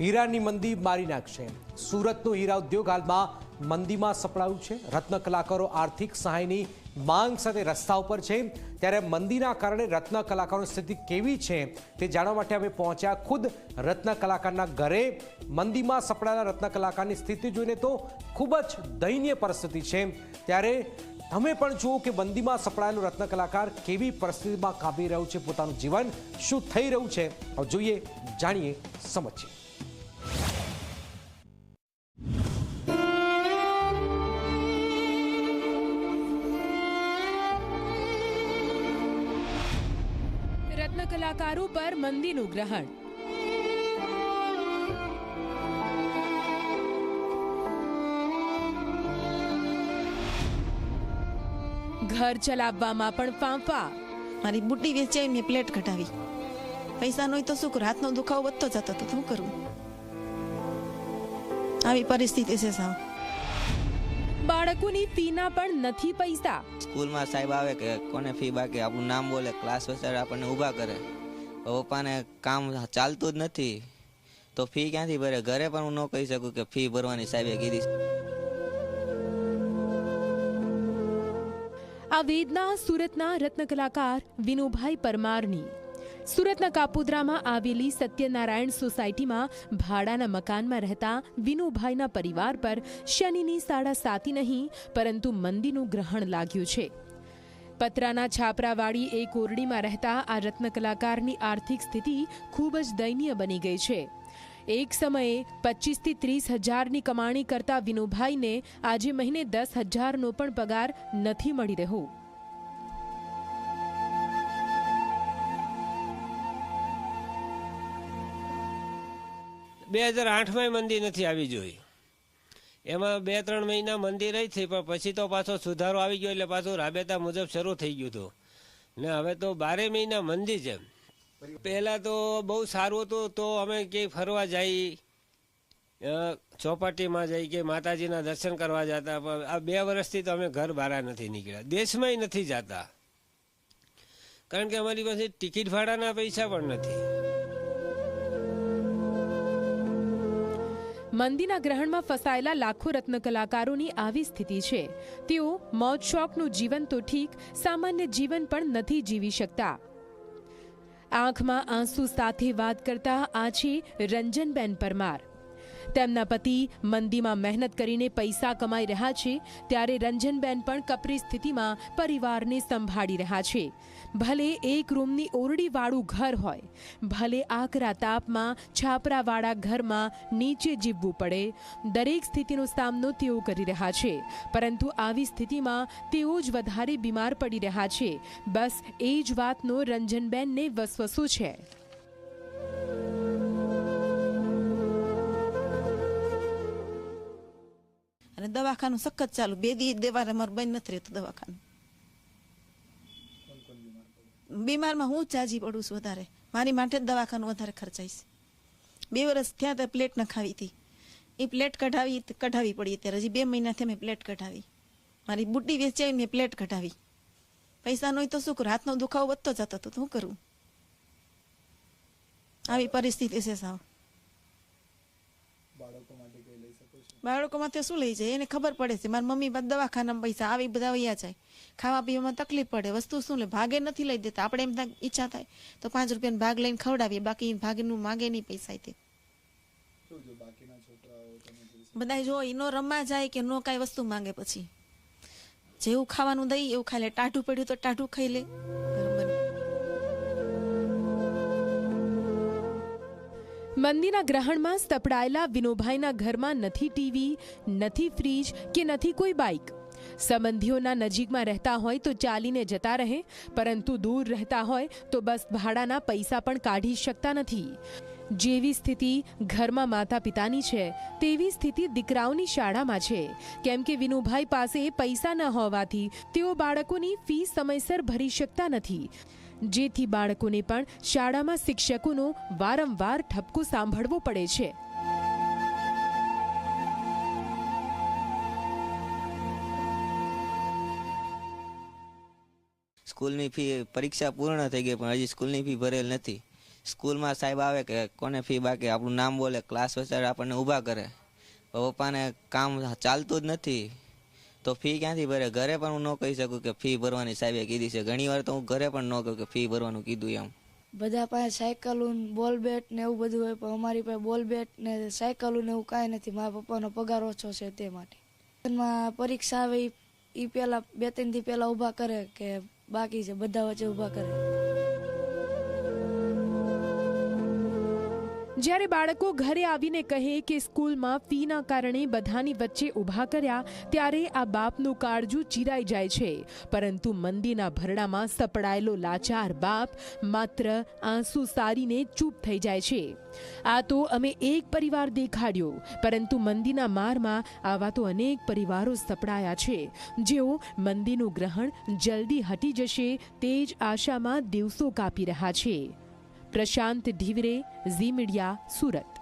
હીરાની મંદી મારી નાખશે. સુરતનું હીરા ઉદ્યોગ હાલમાં મંદીમાં સપડાયું છે. રત્ન કલાકારો આર્થિક સહાયની માંગ સાથે રસ્તા ઉપર છે. ત્યારે મંદીના કારણે રત્ન કલાકારોની સ્થિતિ કેવી છે તે જાણવા માટે અમે પહોંચ્યા ખુદ રત્ન કલાકારના ઘરે. મંદીમાં સપડાયેલા રત્ન કલાકારની સ્થિતિ જોઈને તો ખૂબ જ દયનીય પરિસ્થિતિ છે. ત્યારે તમે પણ જુઓ કે મંદીમાં સપડાયેલો રત્ન કલાકાર કેવી પરિસ્થિતિમાં કાપી રહ્યું છે પોતાનું જીવન, શું થઈ રહ્યું છે? જોઈએ, જાણીએ સમજીએ. રત્ન કલાકારો પર મંદીનું ગ્રહણ. ઘર ચલાવવામાં પણ ફાંફા. મારી બુટ્ટી વેચાઈ મેં પ્લેટ કઢાવી. પૈસા નો તો શું હાથનો દુખાવો વધતો જતો તો શું કરું? આવી પરિસ્થિતિ છે સાવ. બાળકોની ફીના પણ નથી પૈસા. સ્કૂલમાં સાહેબ આવે કે કોને ફી બાકી? આપણું નામ બોલે ક્લાસ વસાડે આપણને ઊભા કરે. પપ્પાને કામ ચાલતું જ નથી. તો ફી ક્યાંથી ભરે? ઘરે પણ હું ન કહી શકું કે ફી ભરવાની સાહેબે કીધી આ વેદના સુરતના રત્ન કલાકાર વિનુભાઈ પરમારની. સુરતના કાપોદ્રામાં આવેલી સત્યનારાયણ સોસાયટીમાં ભાડાના મકાનમાં રહેતા વિનુભાઈના પરિવાર પર શનિની સાડા સાતી નહીં, પરંતુ મંદીનું ગ્રહણ લાગ્યું છે. પતરાના છાપરાવાળી એ કોરડીમાં રહેતા આ રત્ન કલાકારની આર્થિક સ્થિતિ ખૂબ જ દયનીય બની ગઈ છે. એક સમયે પચીસથી ત્રીસ હજારની કમાણી કરતા વિનુભાઈને આજે મહિને દસ હજારનો પણ પગાર નથી મળી રહ્યો. બે હજાર આઠમાં મંદી નથી આવી જોઈ. એમાં બે, ત્રણ મહિના મંદી રહી હતી પણ પછી તો પાછો સુધારો આવી ગયો એટલે પાછું રાબેતા મુજબ શરૂ થઈ ગયું હતું. ને હવે તો બારે મહિના મંદી છે. પહેલાં તો બહુ સારું હતું, તો અમે ક્યાંય ફરવા જઈ ચોપાટીમાં જઈ કે માતાજીના દર્શન કરવા જતા, પણ આ બે વર્ષથી તો અમે ઘર બહાર નથી નીકળ્યા. દેશમાંય નથી જતા. કારણ કે અમારી પાસે ટિકિટ ભાડાના પૈસા પણ નથી. મંદીના ગ્રહણમાં ફસાયેલા લાખો રત્ન કલાકારોની આવી સ્થિતિ છે. તેઓ મોજ શોખનું જીવન તો ઠીક, સામાન્ય જીવન પણ નથી જીવી શકતા. આંખમાં આંસુ સાથે વાત કરતા આ છે રંજનબેન પરમાર. તેમના પતિ મંદીમાં મહેનત કરીને પૈસા કમાઈ રહ્યા છે, ત્યારે રંજનબેન પણ કપરી સ્થિતિમાં પરિવારને સંભાળી રહ્યા છે. ભલે એક રૂમની ઓરડીવાળું ઘર હોય, ભલે આકરા તાપમાં છાપરાવાળા ઘરમાં નીચે જીવવું પડે, દરેક સ્થિતિનો સામનો તેઓ કરી રહ્યા છે. પરંતુ આવી સ્થિતિમાં તેઓ જ વધારે બીમાર પડી રહ્યા છે. બસ એ જ વાતનો રંજનબેનને વસવસો છે. દવાખાનું સખત ચાલુ. બે દી દેવારે મારું બંધ નથી રહેતું દવાખાનું. બીમારમાં હું ચાજી પડું છું વધારે. મારી માટે જ દવાખાનું વધારે ખર્ચાઈશ બે વર્ષ થયા તો પ્લેટ નખાવી હતી. એ પ્લેટ કઢાવી કઢાવી પડી અત્યારે. હજી બે મહિનાથી મેં પ્લેટ કઢાવી. મારી બુટ્ટી વેચાઈ મેં પ્લેટ કઢાવી. પૈસા નહીં તો શું કરું? હાથનો દુખાવો વધતો જતો તો શું કરું? આવી પરિસ્થિતિ છે સાવ. બાળકો માટે શું લઈ જાય? એને ખબર પડે છે. મારી મમ્મી બધા દવાખાનામાં પૈસા આવી બધા વયા જાય. ખાવા પીવામાં તકલીફ પડે. વસ્તુ શું લે? ભાગે નથી લઈ દેતા. આપણે એમ થાય ઈચ્છા થાય તો પાંચ રૂપિયાનો ભાગ લઈને ખવડાવીએ. બાકી ભાગનું માગે નહીં પૈસા તે. બધા જો એનો રમવા જાય કે નો કાંઈ વસ્તુ માંગે પછી. જેવું ખાવાનું દઈ એવું ખાઈ લે. ટાઢું પડ્યું તો ટાઢું ખાઈ લે. મંદીના ગ્રહણમાં સપડાયેલા વિનોભાઈના ઘરમાં નથી ટીવી, નથી ફ્રીજ કે નથી કોઈ બાઇક સંબંધીઓના નજીકમાં રહેતા હોય તો ચાલીને જતા રહે, પરંતુ દૂર રહેતા હોય તો બસ ભાડાના પૈસા પણ કાઢી શકતા નથી. જેવી સ્થિતિ ઘરમાં માતા પિતાની છે, તેવી સ્થિતિ દીકરાઓની શાળામાં છે. કેમ કે વિનુભાઈ પાસે પૈસા ન હોવાથી તેઓ બાળકોની ફી સમયસર ભરી શકતા નથી. જેથી બાળકોને પણ શાળામાં શિક્ષકોનો વારંવાર ઠપકો સાંભળવો પડે છે. સ્કૂલની ફી પરીક્ષા પૂર્ણ થઈ ગઈ પણ હજી સ્કૂલની ફી ભરેલ નથી. સ્કૂલમાં સાહેબ આવે કે કોને ફી બાકી? આપણું નામ બોલે ક્લાસ વચ્ચે આપણને ઊભા કરે. પપ્પાને કામ ચાલતું જ નથી. તો ફી ક્યાંથી ભરે? ઘરે પણ હું ન કહી શકું કે ફી ભરવાની સાહેબે કીધી છે. ઘણી વાર તો હું ઘરે પણ ન કહું કે ફી ભરવાનું કીધું એમ. બધા પાસે સાયકલો બોલ બેટ ને એવું બધું હોય, પણ અમારી પાસે બોલ બેટ ને સાયકલો ને એવું કાંઈ નથી. મારા પપ્પાનો પગાર ઓછો છે તે માટે. પરીક્ષા આવે એ પહેલાં, બે ત્રણ દી પહેલાં ઊભા કરે કે બાકી છે? બધા વચ્ચે ઊભા કરે. જ્યારે બાળકો ઘરે આવીને કહે કે સ્કૂલમાં ફીના કારણે બધાની વચ્ચે ઊભા કર્યા, ત્યારે આ બાપનું કાળજું ચીરાઈ જાય છે. પરંતુ મંદીના ભરડામાં સપડાયેલો લાચાર બાપ માત્ર આંસુ સારીને ચૂપ થઈ જાય છે. આ તો અમે એક પરિવાર દેખાડ્યો, પરંતુ મંદીના મારમાં આવા તો અનેક પરિવારો સપડાયા છે. જેઓ મંદીનું ગ્રહણ જલ્દી હટી જશે તે જ આશામાં દિવસો કાપી રહ્યા છે. પ્રશાંત ઢીવરે ઝી મીડિયા સુરત.